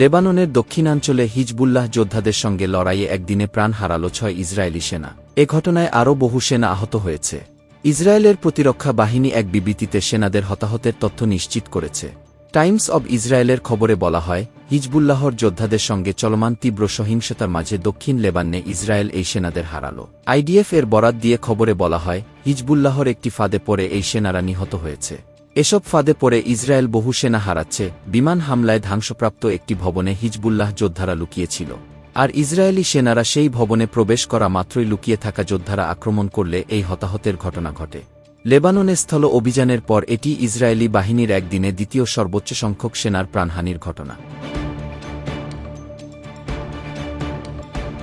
লেবাননের দক্ষিণাঞ্চলে হিজবুল্লাহ যোদ্ধাদের সঙ্গে লড়াইয়ে একদিনে প্রাণ হারালো ছয় ইসরায়েলি সেনা। এ ঘটনায় আরও বহু সেনা আহত হয়েছে। ইসরায়েলের প্রতিরক্ষা বাহিনী এক বিবৃতিতে সেনাদের হতাহতের তথ্য নিশ্চিত করেছে। টাইমস অব ইসরায়েলের খবরে বলা হয়, হিজবুল্লাহর যোদ্ধাদের সঙ্গে চলমান তীব্র সহিংসতার মাঝে দক্ষিণ লেবাননে ইসরায়েল এই সেনাদের হারাল। আইডিএফ এর বরাত দিয়ে খবরে বলা হয়, হিজবুল্লাহর একটি ফাঁদে পড়ে এই সেনারা নিহত হয়েছে। এসব ফাঁদে পড়ে ইসরায়েল বহু সেনা হারাচ্ছে, বিমান হামলায় ধ্বংসপ্রাপ্ত একটি ভবনে হিজবুল্লাহ যোদ্ধারা লুকিয়েছিল। আর ইসরায়েলি সেনারা সেই ভবনে প্রবেশ করা মাত্রই লুকিয়ে থাকা যোদ্ধারা আক্রমণ করলে এই হতাহতের ঘটনা ঘটে। লেবাননে স্থল অভিযানের পর এটি ইসরায়েলি বাহিনীর একদিনে দ্বিতীয় সর্বোচ্চ সংখ্যক সেনার প্রাণহানির ঘটনা।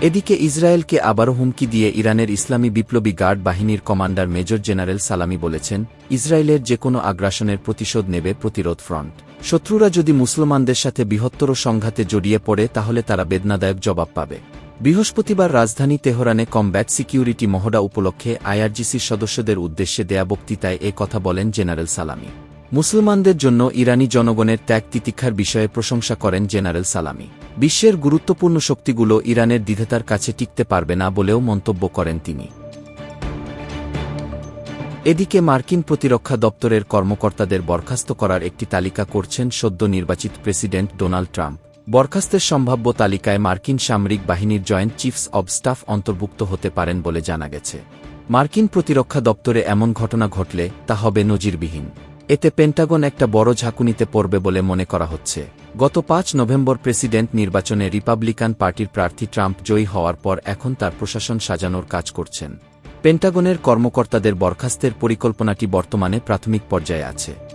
এদিকে ইসরায়েলকে আবারও হুমকি দিয়ে ইরানের ইসলামী বিপ্লবী গার্ড বাহিনীর কমান্ডার মেজর জেনারেল সালামি বলেছেন, ইসরায়েলের যে কোনো আগ্রাসনের প্রতিশোধ নেবে প্রতিরোধ ফ্রন্ট। শত্রুরা যদি মুসলমানদের সাথে বৃহত্তর সংঘাতে জড়িয়ে পড়ে, তাহলে তারা বেদনাদায়ক জবাব পাবে। বৃহস্পতিবার রাজধানী তেহরানে কমব্যাট সিকিউরিটি মহড়া উপলক্ষে আইআরজিসির সদস্যদের উদ্দেশ্যে দেয়া বক্তৃতায় এ কথা বলেন জেনারেল সালামি। মুসলমানদের জন্য ইরানি জনগণের ত্যাগ তিতিক্ষার বিষয়ে প্রশংসা করেন জেনারেল সালামি। বিশ্বের গুরুত্বপূর্ণ শক্তিগুলো ইরানের দ্বিধেতার কাছে টিকতে পারবে না বলেও মন্তব্য করেন তিনি। এদিকে মার্কিন প্রতিরক্ষা দপ্তরের কর্মকর্তাদের বরখাস্ত করার একটি তালিকা করছেন সদ্য নির্বাচিত প্রেসিডেন্ট ডোনাল্ড ট্রাম্প। বরখাস্তের সম্ভাব্য তালিকায় মার্কিন সামরিক বাহিনীর জয়েন্ট চিফস অব স্টাফ অন্তর্ভুক্ত হতে পারেন বলে জানা গেছে। মার্কিন প্রতিরক্ষা দপ্তরে এমন ঘটনা ঘটলে তা হবে নজিরবিহীন। এতে পেন্টাগন একটা বড় ঝাঁকুনিতে পড়বে বলে মনে করা হচ্ছে। গত পাঁচ নভেম্বর প্রেসিডেন্ট নির্বাচনে রিপাবলিকান পার্টির প্রার্থী ট্রাম্প জয়ী হওয়ার পর এখন তার প্রশাসন সাজানোর কাজ করছেন। পেন্টাগনের কর্মকর্তাদের বরখাস্তের পরিকল্পনাটি বর্তমানে প্রাথমিক পর্যায়ে আছে।